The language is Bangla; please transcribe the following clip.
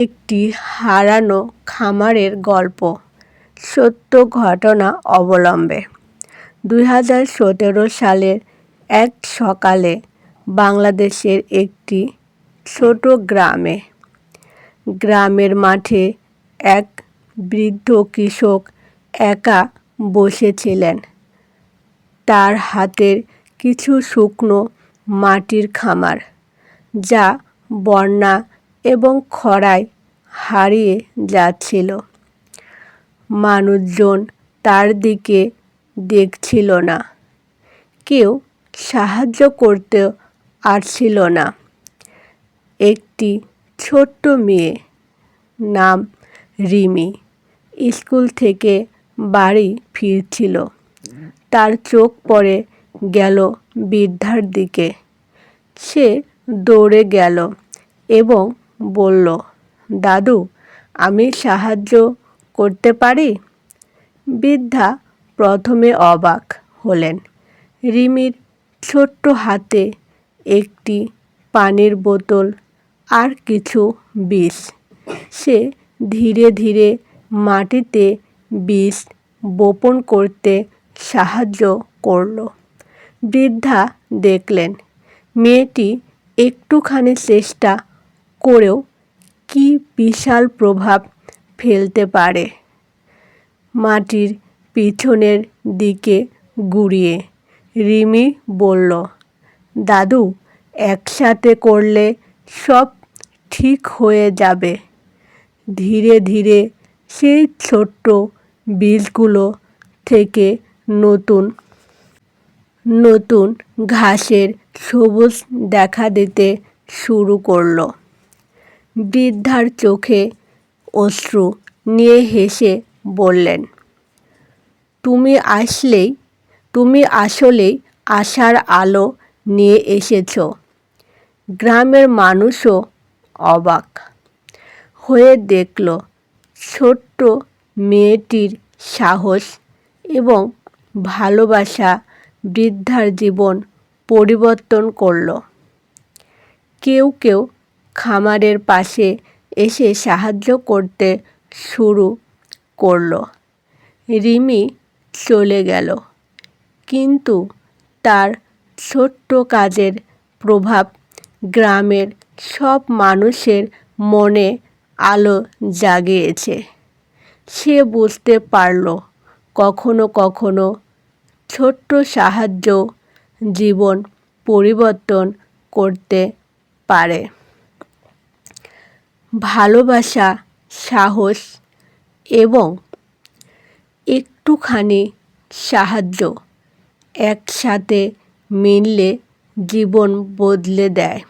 একটি হারানো খামারের গল্প। সত্য ঘটনা অবলম্বে। দুই হাজার সতেরো সালের এক সকালে বাংলাদেশের একটি ছোট গ্রামে, গ্রামের মাঠে এক বৃদ্ধ কৃষক একা বসেছিলেন। তার হাতের কিছু শুকনো মাটির খামার, যা বন্যা এবং খরায় হারিয়ে যাচ্ছিল। মানুষজন তার দিকে দেখছিল না। কেউ সাহায্য করতে আসছিল না। একটি ছোট্ট মেয়ে নাম রিমি স্কুল থেকে বাড়ি ফিরছিল। তার চোখ পড়ে গেল বৃদ্ধার দিকে। সে দৌড়ে গেল এবং বলল, দাদু, আমি সাহায্য করতে পারি? বৃদ্ধা প্রথমে অবাক হলেন। রিমির ছোট্ট হাতে একটি পানির বোতল আর কিছু বিষ। সে ধীরে ধীরে মাটিতে বীজ বপন করতে সাহায্য করল। বৃদ্ধা দেখলেন, মেয়েটি একটুখানি চেষ্টা করেও কি বিশাল প্রভাব ফেলতে পারে? মাটির পিছনের দিকে ঘুরিয়ে রিমি বলল, দাদু, একসাথে করলে সব ঠিক হয়ে যাবে। ধীরে ধীরে সেই ছোট্ট বীজগুলো থেকে নতুন নতুন ঘাসের সবুজ দেখা দিতে শুরু করল। বৃদ্ধার চোখে অশ্রু নিয়ে হেসে বললেন, তুমি আসলেই তুমি আসলেই আশার আলো নিয়ে এসেছ। গ্রামের মানুষও অবাক হয়ে দেখল ছোট্ট মেয়েটির সাহস এবং ভালোবাসা বৃদ্ধার জীবন পরিবর্তন করল। কেউ কেউ খামারের পাশে এসে সাহায্য করতে শুরু করল। রিমি চলে গেল। কিন্তু তার ছোট্ট কাজের প্রভাব গ্রামের সব মানুষের মনে আলো জাগিয়েছে। সে বুঝতে পারল, কখনো কখনো ছোট্ট সাহায্য জীবন পরিবর্তন করতে পারে। ভালোবাসা সাহস এবং একটুখানি সাহায্য একসাথে মিললে জীবন বদলে দেয়।